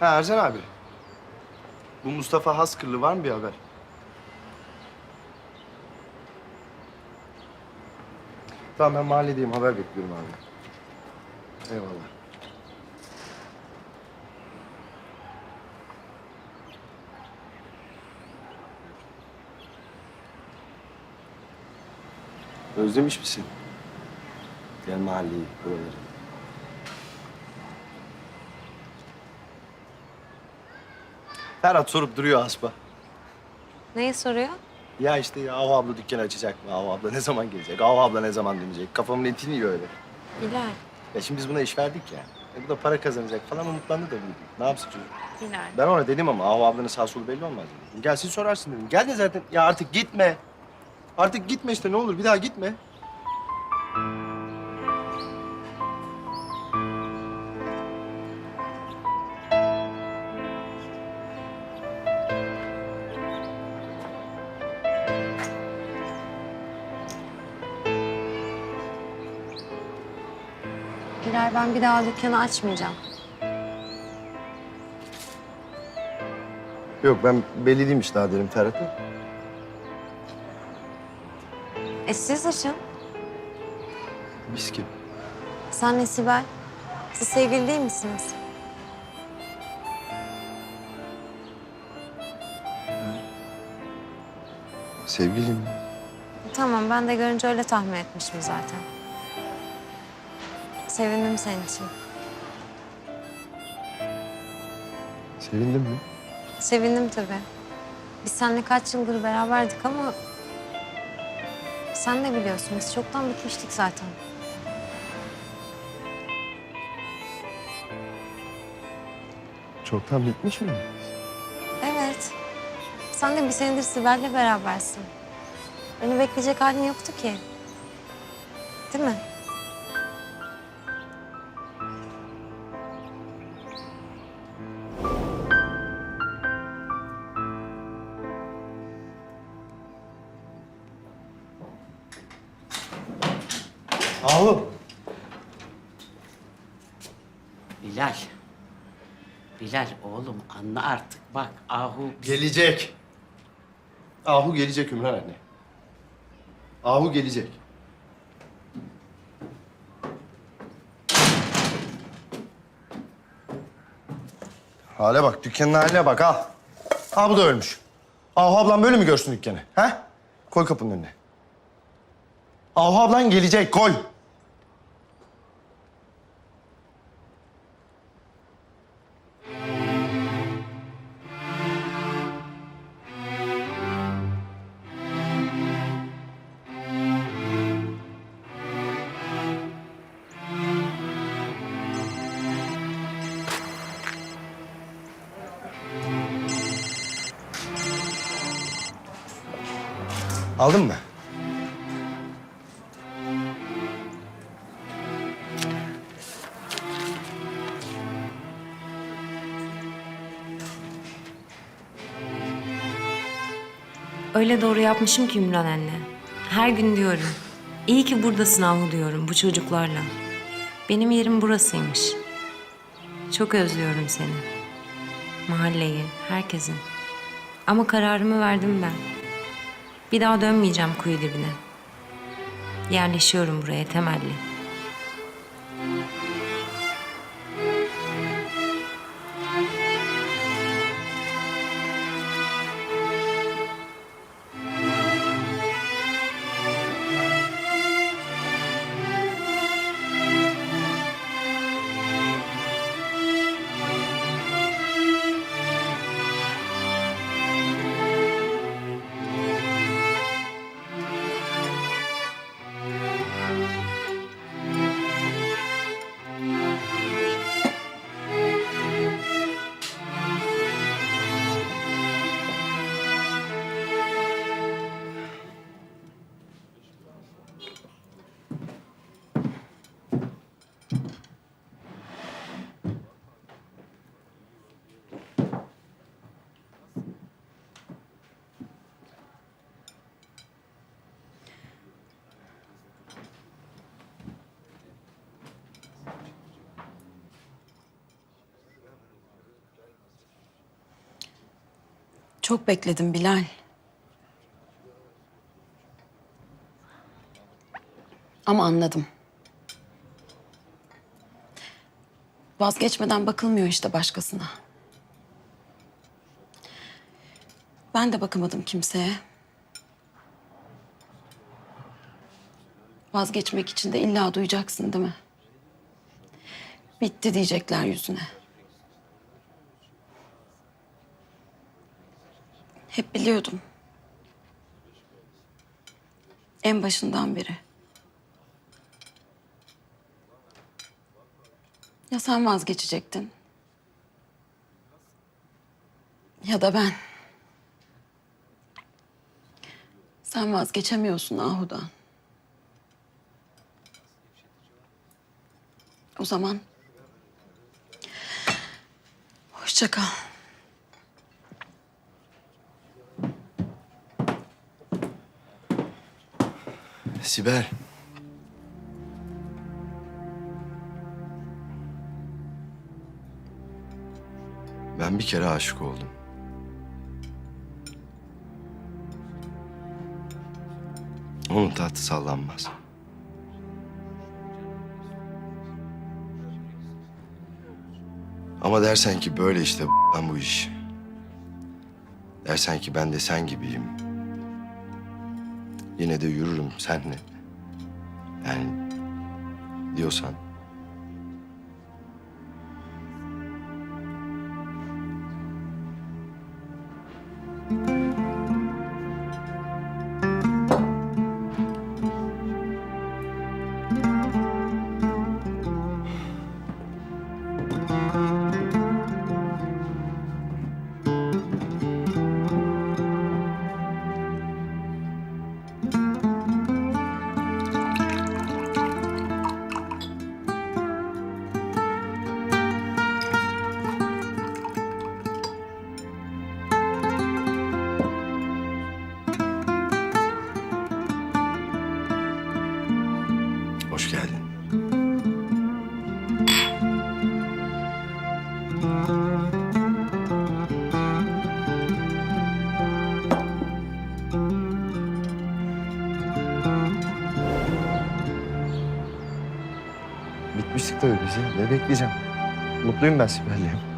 Ha Ercan abi. Bu Mustafa Haskırlı var mı bir haber? Tamam ben mahalledeyim haber bekliyorum abi. Eyvallah. Özlemiş misin? Gel mahalleyi, buraları. Ferhat sorup duruyor Aspa. Neyi soruyor? Ya işte ya Hava abla dükkanı açacak mı? Hava abla ne zaman gelecek? Hava abla ne zaman dönecek? Kafamın etini yiyor öyle. Bilal. Ya şimdi biz buna iş verdik ya. E bu da para kazanacak falan umutlandı da büyüdü. Ne yapsın çocuk? Bilal. Ben ona dedim ama Hava ablanın sağ solu belli olmaz dedim. Gelsin sorarsın dedim. Gel de zaten. Ya artık gitme. Artık gitme işte ne olur bir daha gitme. Bilal ben bir daha dükkanı açmayacağım. Yok ben belli değilmiş daha derim Ferhat'a. E siz açın. Biz kim? Senle Sibel. Siz sevgili değil misiniz? Sevgilim. Tamam ben de görünce öyle tahmin etmişim zaten. Sevindim senin için. Sevindim mi? Sevindim tabii. Biz seninle kaç yıldır beraberdik ama... Sen de biliyorsun biz çoktan bitmiştik zaten. Çoktan bitmiş mi? Evet. Sen de bir senedir Sibel'le berabersin. Beni bekleyecek halin yoktu ki. Değil mi? Ahu. Bilal. Bilal oğlum anla artık bak Ahu Gelecek. Ahu gelecek Ümran anne. Ahu gelecek. Hale bak, dükkanın haline bak al. Ha bu da ölmüş. Ahu ablan böyle mi görsün dükkanı? Ha? Koy kapının önüne. Ahu ablan gelecek, koy. Aldın mı? Öyle doğru yapmışım ki Ümran anne. Her gün diyorum. İyi ki buradasın Ahu diyorum bu çocuklarla. Benim yerim burasıymış. Çok özlüyorum seni. Mahalleyi, herkesin. Ama kararımı verdim ben. Bir daha dönmeyeceğim kuyu dibine. Yerleşiyorum buraya temelli. Çok bekledim Bilal. Ama anladım. Vazgeçmeden bakılmıyor işte başkasına. Ben de bakamadım kimseye. Vazgeçmek için de illa duyacaksın değil mi? Bitti diyecekler yüzüne. Hep biliyordum. En başından beri. Ya sen vazgeçecektin. Ya da ben. Sen vazgeçemiyorsun Ahu'dan. O zaman hoşça kal. Sibel. Ben bir kere aşık oldum. Onun tahtı sallanmaz. Ama dersen ki böyle işte ben bu iş. Dersen ki ben de sen gibiyim. Yine de yürürüm senle. Yani diyorsan. Tabii bizi. Ne bekleyeceğim? Mutluyum ben Sibel'le.